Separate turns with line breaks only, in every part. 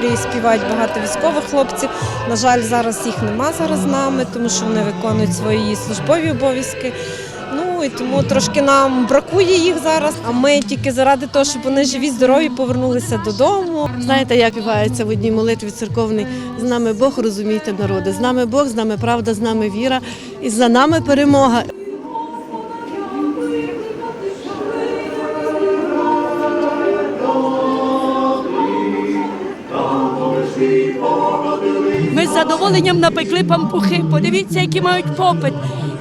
аудиторії співають багато військових хлопців. На жаль, зараз їх нема зараз з нами, тому що вони виконують свої службові обов'язки. Ну і тому трошки нам бракує їх зараз. А ми тільки заради того, щоб вони живі, здорові повернулися додому.
Знаєте, як співається в одній молитві церковній з нами Бог, розумійте народи. З нами Бог, з нами правда, з нами віра, і за нами перемога.
Ми з задоволенням напекли пампухи. Подивіться, які мають попит.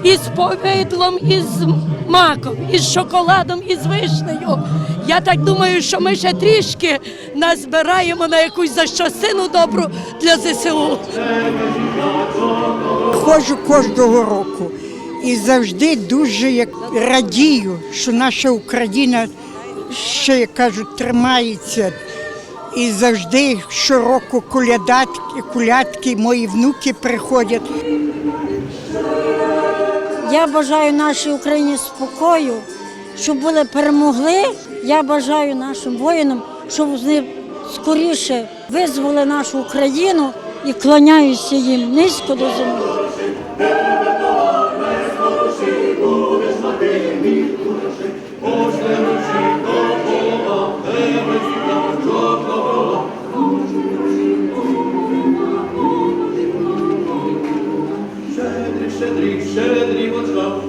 І з повидлом, і з маком, і з шоколадом, і з вишнею. Я так думаю, що ми ще трішки назбираємо на якусь защосину добру для ЗСУ.
Ходжу кожного року і завжди дуже як радію, що наша Україна ще як кажуть тримається. І завжди щороку колядатки, колядки, мої внуки приходять.
Я бажаю нашій Україні спокою, щоб вони перемогли. Я бажаю нашим воїнам, щоб вони скоріше визволили нашу Україну і клоняюся їм низько до землі. щедрий, щедрий вождав,